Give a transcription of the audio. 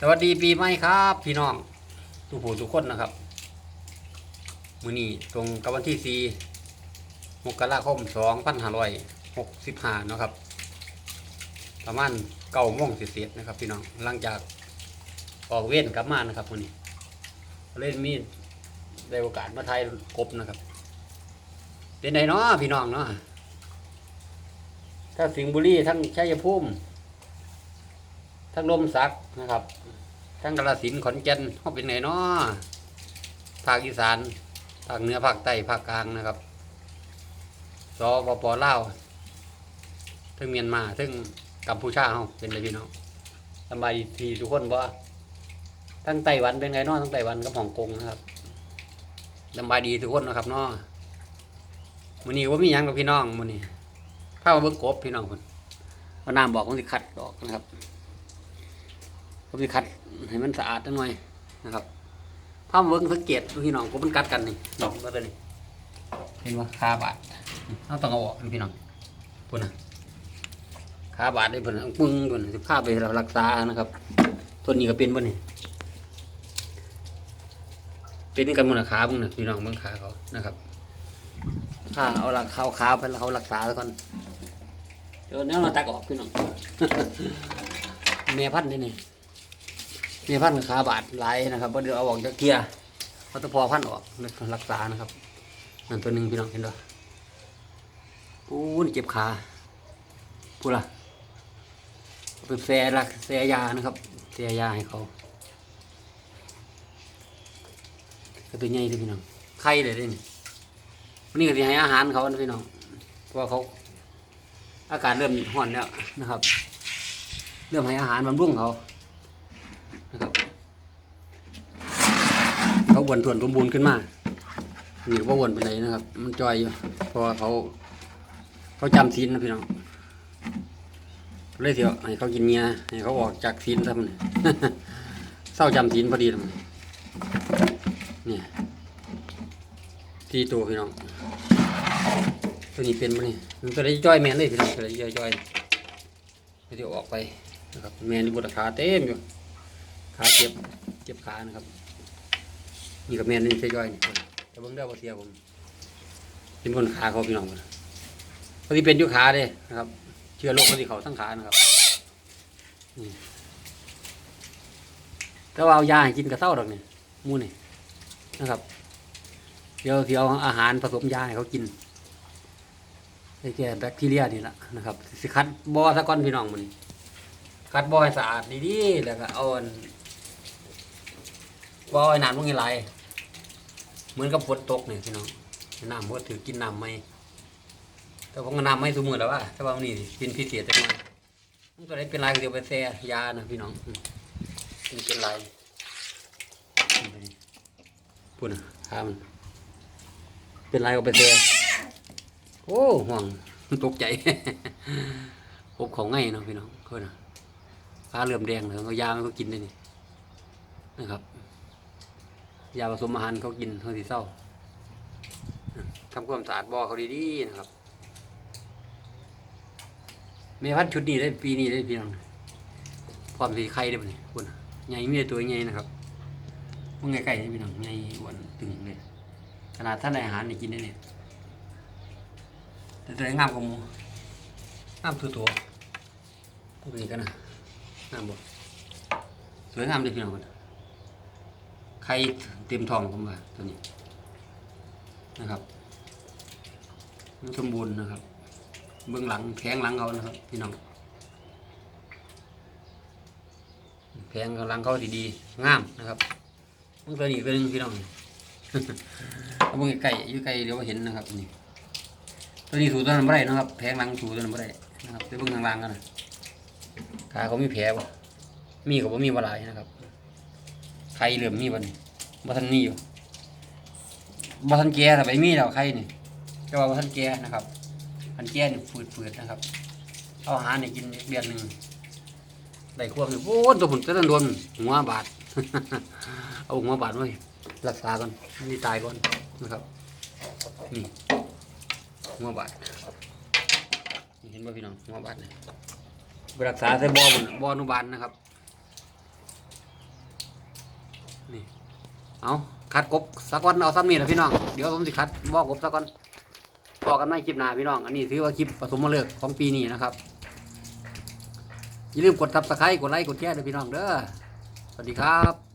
สวัสดีปีใหม่ครับ พี่น้องทุกผู้ทุกคนนะครับ มือนี้ตรงกับวันที่4มกราคม2565เนาะครับ ประมาณเก้าโมงเศษนะครับ พี่น้องหลังจากออกเว้นกลับมานะครับมือนี้เล่นมีได้โอกาสมาไทยกบนะครับเป็นไงเนาะพี่น้องเนาะทั้งสิงห์บุรีทั้งชัยภูมิ ทั้งลมสักนะครับ ทั้งกระสินขอนแก่นเขาเป็นไงเนาะภาคอีสานภาคเหนือภาคใต้ภาคกลางนะครับสปปลาวทั้งเมียนมาทั้งกัมพูชาเขาเป็นไรพี่น้องสำบายดีทุกคนบ่ทั้งไต้หวันเป็นไงเนาะทั้งไต้หวันกับฮ่องกงนะครับสำบายดีทุกคนนะครับเนาะมื้อนี้ว่ามีหยังกับพี่น้องมื้อนี้ามาเบิ่งกบพี่น้องเพิ่นว่าน้ำบอกมันสิคัดดอกนะครับ ผมจะคัดให้มันสะอาดจังหน่อยนะครับภาพเวิ้งสังเกตดูพี่น้องผมมันกัดกันนี่ดอกก็ตัวนี้เห็นว่าคาบาดเราต้องเอาออกนะพี่น้องปุ่นนะคาบาดได้ปุ่นนะปึ้งปุ่นสิภาพไปรักษานะครับตัวนี้ก็เป็นปุ่นนี่เป็นกันหมดนะขาบุ้งนะพี่น้องเบื้องขาเขานะครับถ้าเอาหลักเขาขาไปแล้วเขารักษาแล้วก่อนเดี๋ยวนี้เราตักออกพี่น้องเมียพันธุ์นี่นี่ มีพันธุ์ขาบาดหลายนะครับเพราะเดี๋ยวเอาออกจากเกียร์เขาต้องพอพันธุ์ออกรักษานะครับนั่นตัวหนึ่งพี่น้องเห็นด้วยอู้นี่เจ็บขาพูดละเอาไปแฟรักแฟยานะครับแฟยาให้เขาก็ตัวใหญ่เลยพี่น้องไข่เลยด้นี่วันนี้ก็จะให้อาหารเขาพี่น้องเพราะเขาอากาศเริ่มร้อนแล้วนะครับ เริ่มให้อาหารบำรุงเขา นะครับ เขาวนส่วนสมบูรณ์ขึ้นมานี่ว่าวนไปไหนนะครับ มันจอยอยู่เพราะเขา เขาจำศีลนะพี่น้องเลยเถียวให้เขากินเนี้ยให้เขาออกจากศีลซะมันเศร้าจำศีลพอดีเลยมันเนี่ตีตัวพี่น้องตัวนี้เป็นมันนี่มันตัวนี้จ้อยแมนเลยพี่น้องตัวนี้จ้อยเดี๋ยวออกไปนะครับแมนที่บนขาเต็มอยู่ขาเจ็บเจ็บขานะครับ นี่กับแม่นนี่ใช่ย่อยนี่แต่เบิ่งได้ว่าเสียผมเป็นคนขาเขาพี่น้องพอดีเป็นอยุขาเด้นะครับ เชื้อโรคพอดีเขาทั้งขานะครับนี่แต่ว่าเอายาให้กินกระเซ้าดอกนี่หมูนี่นะครับเดี๋ยวเดี๋ยวอาหารผสมยาให้เขากินให้แก้แบคทีเรียนี่แหละนะครับสิคัดบ่อสะก้อนพี่น้องมันคัดบ่อให้สะอาดดีๆแล้วก็เอาอันบ่อให้น้ำลงในไหล เหมือนกับฝนตกเนี่ยพี่น้องน้ำก็ถือกินน้ำไหมแต่ผมก็น้ำไม่สมือแล้วว่าถ้าว่านี่กินพิเศษจังเลยมันก็ได้เป็นไรก็เดียวไปแซ่ยานะพี่น้องอืมมันเป็นไรพูดนะข้ามันเป็นไรก็ไปแซ่โอ้ห่วงตกใจพบของไงเนาะพี่น้องเพื่อนนะขาเหลื่อมแดงเลยเอายามันก็กินได้นี่นะครับ ยาผสมอาหารเขากินเขาสีเศร้าทำความสะอาดบ่อเขาดีๆนะครับเมพันธุ์ชุดนี้ได้ปีนี้ได้พี่น้องพร้อมสีไข่ได้ปะเนี่ยคุณใหญ่มีแต่ตัวใหญ่นะครับพวกไงไก่นี่พี่น้องใหญ่อ้วนตึงเลยขนาดท่านอาหารนี่กินได้เนี่ยแต่ตัวงามกว่ามูงามตัวตัวพวกนี้กันนะงามบ่สวยงามเลยพี่น้องครับไข่เต็มท้องผมว่าตัวนี้นะครับมันสมบูรณ์นะครับ เบื้องหลังแผงหลังเขานะครับพี่น้องแผงหลังเขาดีๆงามนะครับมันตัวนี้ตัวหนึงพี่น้องเอาเบื้องไก่อยู่ไก่เดี๋ยวเห็นนะครับนี่ตัวนี้สูตัวนั้นไม่ได้นะครับแผงหลังสูตัวนั้นไม่ได้นะครับไปเบื้องทางล่างกันนะขาเขามีแผลบ่มีกับว่ามีบลายนะครับ ไข่เหลื่อมมีบ่นี่บ่ทันมีอยู่บ่ทันแก่แต่ไปมีแล้วไข่นี่จะว่าบ่ทันแก่นะครับทันแก่นี่ฝืดๆนะครับเอาอาหารนี่กินเดือนหนึงได้ควบนี่โอ้ตัวผุนก็ต้องโดนหัวบาด เอาหัวบาดไว้รักษาก่อนมันสิตายก่อนนะครับ นี่หัวบาดเห็นบ่พี่น้องหัวบาดนี่ไปรักษาใส่บ่อบนบ่ออนุบาลนะครับ นี่ เอาคัดกบสักวันเอาซ้ำนี่แหละพี่น้อง เดี๋ยวผมสิคัดบอกกบสักวันพอกันในคลิปหน้าพี่น้อง อันนี้ถือว่าคลิปผสมฤกษ์ของปีนี้นะครับ อย่าลืมกดซับสไครต์กดไลค์ กดแชร์ด้วยพี่น้องเด้อ สวัสดีครับ